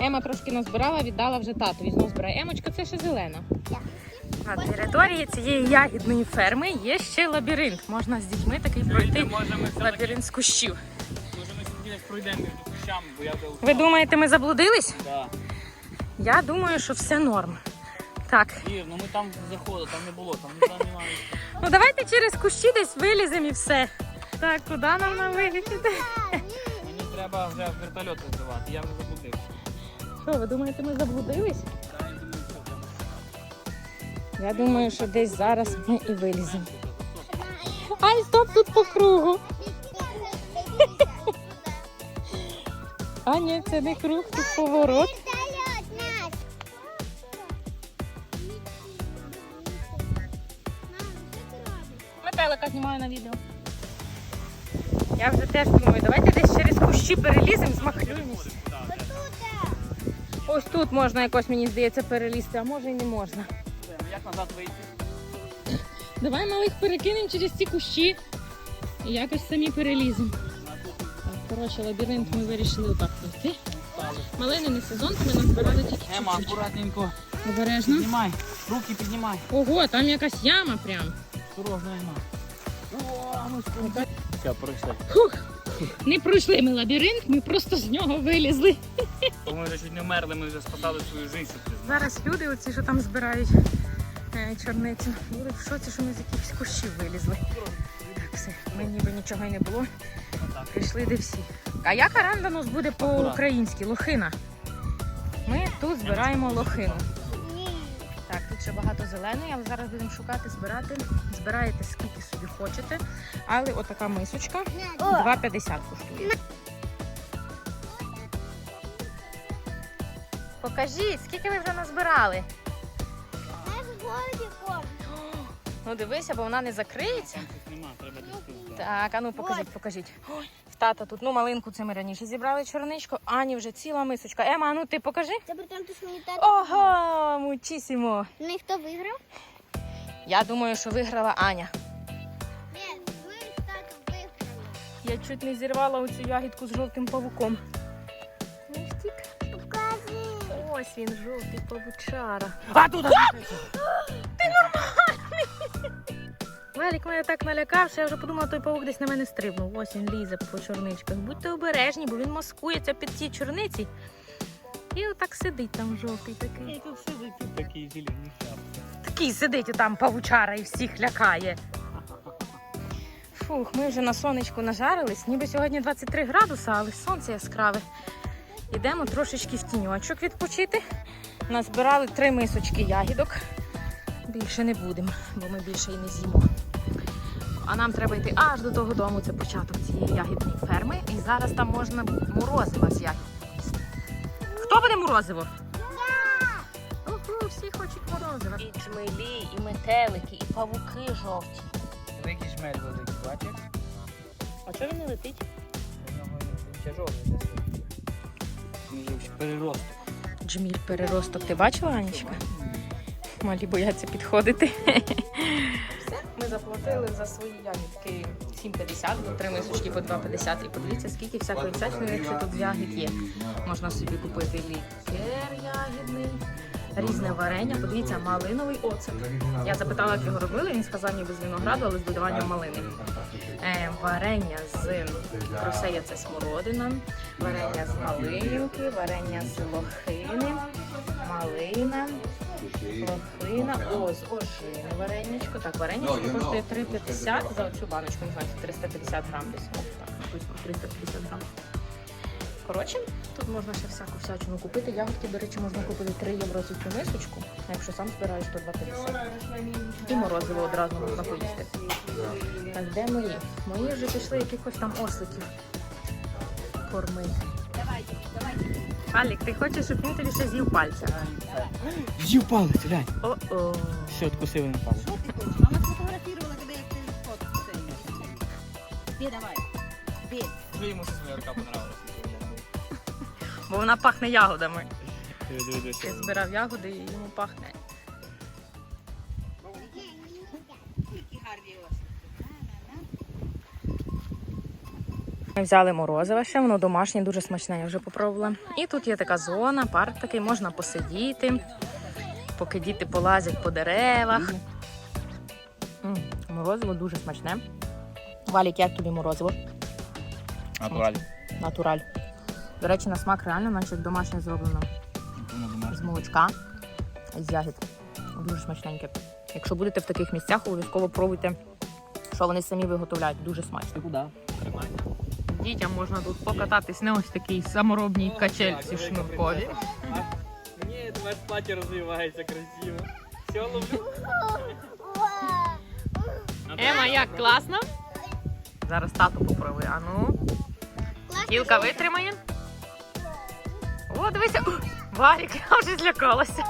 Ема трошки назбирала, віддала вже тату. Знову збирає. Емочка, це ще зелена. На території цієї ягідної ферми є ще лабіринт. Можна з дітьми такий пройти лабіринт з кущів. може ми все-таки пройдемо між кущами, бо я вже Ви думаєте, ми заблудились? Да. Я думаю, що все норм. Так, Ір, ну ми там заходили, там не було, там ніде немає. ну давайте через кущі десь виліземо і все. Так, куди нам на вихід? Мені треба вже вертольот визивати, я вже заблудився. Що, ви думаєте, ми заблудились? Я думаю, що десь зараз ми і виліземо. Ай, стоп, тут по кругу. А, ні, це не круг, тут поворот. Метелика знімаю на відео. Я вже теж думаю, давайте десь через кущі переліземо, змахлюємось. Ось тут можна якось, мені здається, перелізти, а може і не можна. Як назад вийти? Давай малих перекинемо через ці кущі і якось самі переліземо. Коротше, лабіринт ми вирішили отак пройти. Малини не сезон, ми назбирали тільки Ема, чуть-чуть. акуратненько. Обережно. Піднімай, руки піднімай. Ого, там якась яма прям. Осторожно, Ема. О, ми. Все, пройшли. Не пройшли ми лабіринт, ми просто з нього вилізли. Бо Ми вже чуть не вмерли, ми вже спасали свою життя. Зараз люди, оці, що там збирають е, чорницю, будуть в шоці, що ми з якихось кущів вилізли. Все, ми ніби нічого й не було. Прийшли де всі. А як аранданус буде по-українськи? Лохина. Ми тут збираємо лохину. Так, тут ще багато зеленої, але зараз будемо шукати, збирати. Збираєте скільки хочете. Але отака мисочка 2,50 коштує. Покажіть, скільки ви вже назбирали. Ну дивися, бо вона не закриється. Нема, треба. Так, а ну покажіть, покажіть. Ой, в тата тут, ну малинку це ми раніше зібрали чорничку, Ані вже ціла мисочка. Ема, а ну ти покажи. Це при тому, що мені так. Ого, мучісімо. Ну і хто виграв? Я думаю, що виграла Аня. Я чуть не зірвала оцю ягідку з жовтим павуком. Покажи. Ось він, жовтий павучара. А тут! Велик мене так налякав, що я вже подумала, той павук десь на мене стрибнув. Ось він лізе по чорничках. Будьте обережні, бо він маскується під ті чорниці. І отак сидить там жовтий такий. Тут сидить тут такий зелений шапки. Такий сидить там павучара і всіх лякає. Фух, ми вже на сонечку нажарились. Ніби сьогодні 23 градуса, але сонце яскраве. Ідемо трошечки в тіньочок відпочити. Назбирали три мисочки ягідок. Більше не будемо, бо ми більше і не з'їмо. А нам треба йти аж до того дому, це початок цієї ягідної ферми. І зараз там можна морозиво з ягід. Хто буде морозиво? Ого, всі хочуть морозива. І чмелі, і метелики, і павуки жовті. Великий жмель великий, бачиш? А чого він не летить? У нього тяжовий десь. Вже. Джміль переросток. Ти бачила, Анічка? Малі бояться підходити. Все, ми заплатили за свої ягідки 7,50, бо три мисочки по 2,50. І подивіться, скільки всякої всячини, якщо тут ягід є. Можна собі купити лікер ягідний, різне варення. Подивіться, малиновий оцет. Я запитала, як його робили. Він сказав ніби з винограду, але з додаванням малини. Е, варення з кросея це смородина, варення з малинки, варення з лохини, малина, лохина, о, з ожини варенячко. Так, варенячко коштує 3,50 за оцю баночку, не знаю, 350 грам десь. О, Так, 350 грам. Коротше, тут можна ще всяку всячину купити. Ягодки, до речі, можна купити 3 євро за цю мисочку, а якщо сам збираєш, то 2,50. І морозиво одразу можна поїсти. Так, де мої? Мої вже пішли якихось там осликів кормити. Давайте, давайте. Алік, ти хочеш, щоб він тобі ще з'їв пальця? З'їв палець, глянь. О-о. Все, откусив він палець. Мама сфотографировала, когда я ты фото Бей, давай. Бей. Вже йому своя рука понравилась. Бо вона пахне ягодами. Що. збирав ягоди і йому пахне. Ми взяли морозиво ще, воно домашнє, дуже смачне, я вже попробувала. І тут є така зона, парк такий, можна посидіти, поки діти полазять по деревах. М, Морозиво дуже смачне. Валік, як тобі морозиво? Натурально. Натураль. До речі, на смак реально, наче як домашнє зроблено з молочка, з ягід. Дуже смачненьке. Якщо будете в таких місцях, обов'язково пробуйте, що вони самі виготовляють. Дуже смачно. Куди? Дітям можна тут покататись на ось такій саморобній качельці шнуркові. Ні, твоє плаття розвивається красиво. Все, ловлю. Ема, як класно? Зараз тату попробує. А ну, кілка витримає. О, дивися. Валік, я вже злякалася.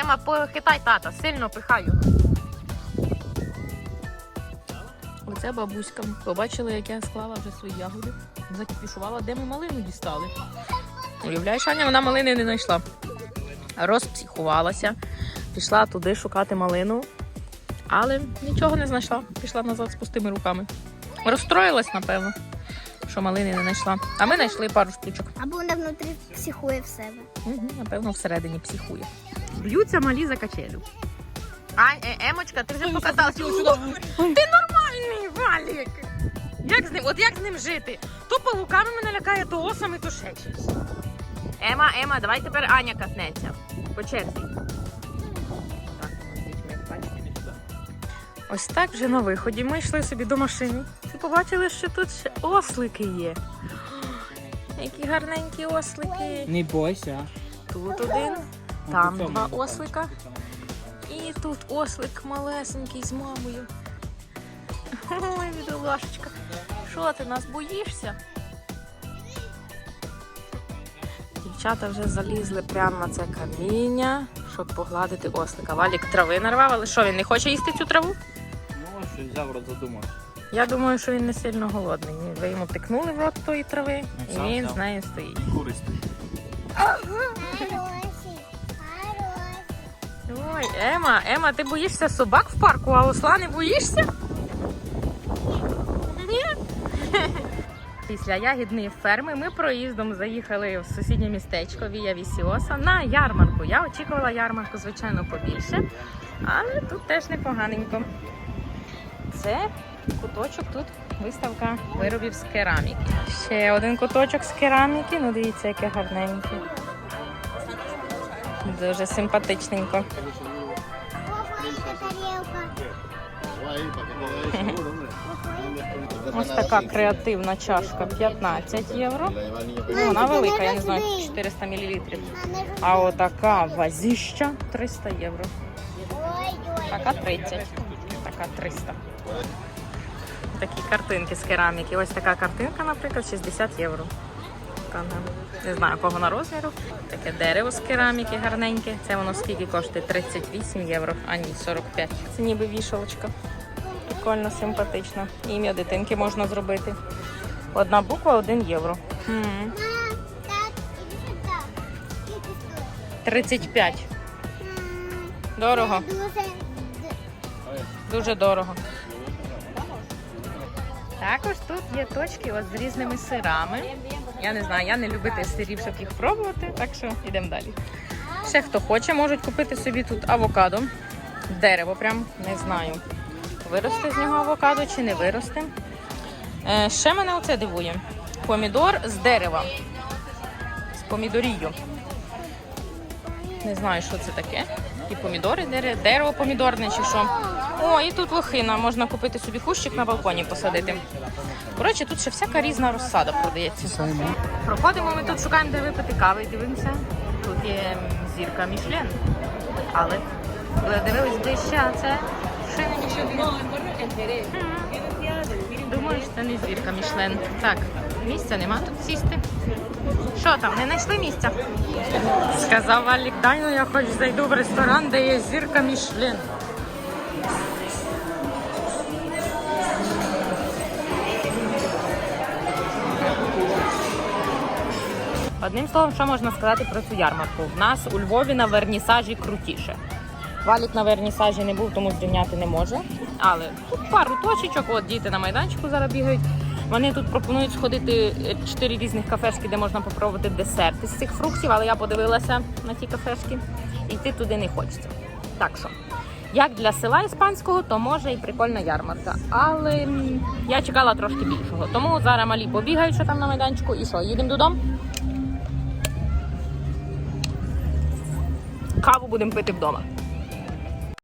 Ема, похитай тата, сильно його. Оце бабуська. Побачили, як я склала вже свої ягоди. Закіпішувала, де ми малину дістали. Уявляєш, Аня, вона малини не знайшла. Розпсихувалася, пішла туди шукати малину, але нічого не знайшла. Пішла назад з пустими руками. Розстроїлась, напевно, що малини не знайшла. А ми знайшли пару штучок. Або вона внутрі психує в себе. Угу, напевно, всередині психує. Б'ються малі за качелю. А, е, Емочка, ти вже покаталася. Ти нормальний, Валік! Як з ним? От як з ним жити? То павуками мене лякає, то осами, то ще щось. Ема, Ема, давай тепер Аня катнеться. По черзі. Ось так вже на виході. Ми йшли собі до машини і побачили, що тут ще ослики є. Які гарненькі ослики. Не бойся. Тут один, там два ослика. І тут ослик малесенький з мамою. Ой, бідолашечка. Що ти нас боїшся? Дівчата вже залізли прямо на це каміння, щоб погладити ослика. Валік трави нарвав, але що він не хоче їсти цю траву? Ну, щось взяв рот задумав. Я думаю, що він не сильно голодний. Ви йому тикнули в рот тої трави, і Взяв, він взяв. з нею стоїть. Куристий. Хороший, хороший. Ой, Ема, Ема, ти боїшся собак в парку, а осла не боїшся? Ні. Після ягідної ферми ми проїздом заїхали в сусіднє містечко Вія Вісіоса на ярмарку. Я очікувала ярмарку, звичайно, побільше, але тут теж непоганенько. Це куточок тут виставка виробів з кераміки. Ще один куточок з кераміки. Ну дивіться, яке гарненьке. Дуже симпатичненько. Ось така креативна чашка 15 євро. Ну, вона велика, я не знаю, 400 мл. А отака вазіща 300 євро. Така 30, така 300. Такі картинки з кераміки. Ось така картинка, наприклад, 60 євро. Не- знаю, кого на розміру. Таке дерево з кераміки гарненьке. Це воно скільки коштує? 38 євро, а ні, 45. Це ніби вішалочка. Прикольно, симпатично. Ім'я дитинки можна зробити. Одна буква 1 євро. М, Мам, так, іди сюди. Скільки стоїть? 35. Дорого, дуже дорого. Також тут є точки от з різними сирами. Я не знаю, я не любитель сирів, щоб їх пробувати, так що йдемо далі. Ще хто хоче, можуть купити собі тут авокадо. Дерево прям не знаю. Виросте з нього авокадо чи не виросте. Е, ще мене оце дивує. Помідор з дерева. З помідорію. Не знаю, що це таке. І помідори, дерево помідорне чи що. О, і тут лохина. Можна купити собі кущик на балконі посадити. Коротше, тут ще всяка різна розсада продається. Проходимо, ми тут шукаємо, де випити кави дивимося. Тут є зірка Мішлен. Але дивились ближче, а це ще не нічого. Думаю, що це не зірка Мішлен. Так, місця нема тут сісти. Що там, не знайшли місця? Сказав Алік, дай ну я хоч зайду в ресторан, де є зірка Мішлен. Одним словом, що можна сказати про цю ярмарку? В нас у Львові на вернісажі крутіше. Валік на вернісажі не був, тому зрівняти не може. Але тут пару точечок, от діти на майданчику зараз бігають. Вони тут пропонують сходити е, чотири різних кафешки, де можна попробувати десерти з цих фруктів, але я подивилася на ті кафешки йти туди не хочеться. Так що, як для села іспанського, то може і прикольна ярмарка. Але я чекала трошки більшого. Тому зараз малі побігають, що там на майданчику. І що, їдемо додому? Каву будемо пити вдома.